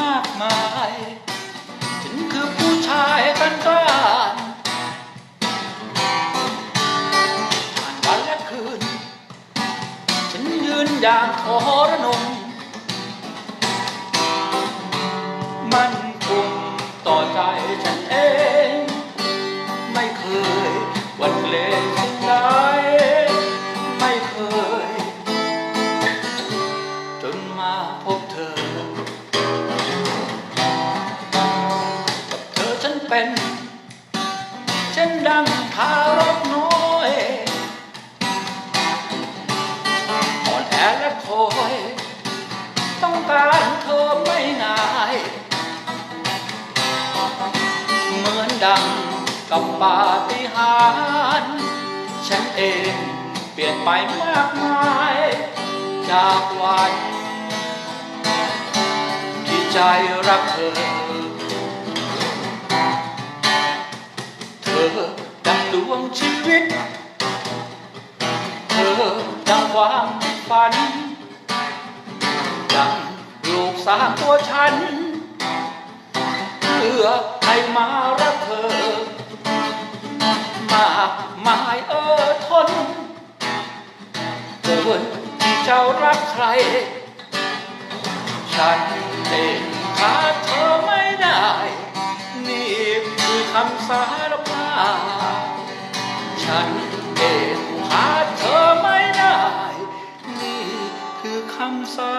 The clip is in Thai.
มากมาย ฉันคือผู้ชายตันกล้าผ่านวันและคืน ฉันยืนอย่างทรนง ดังทารกน้อยอ่อนแอและคอย ต้องการเธอไม่ง่าย เหมือนดังกับปาฏิหาริย์ฉันเองเปลี่ยนไปมากมาย จากวันที่ใจรักเธอ ดวงชีวิต เธอดังความฝัน ดังลูกสาวตัวฉันเพื่อให้มารักเธอ มากมายเออทนเกินที่เจ้ารักใคร ฉันเองขาดเธอไม่ได้ นี่คือคำสารภาพ ฉันเองขาดเธอไม่ได้ นี่คือคำสา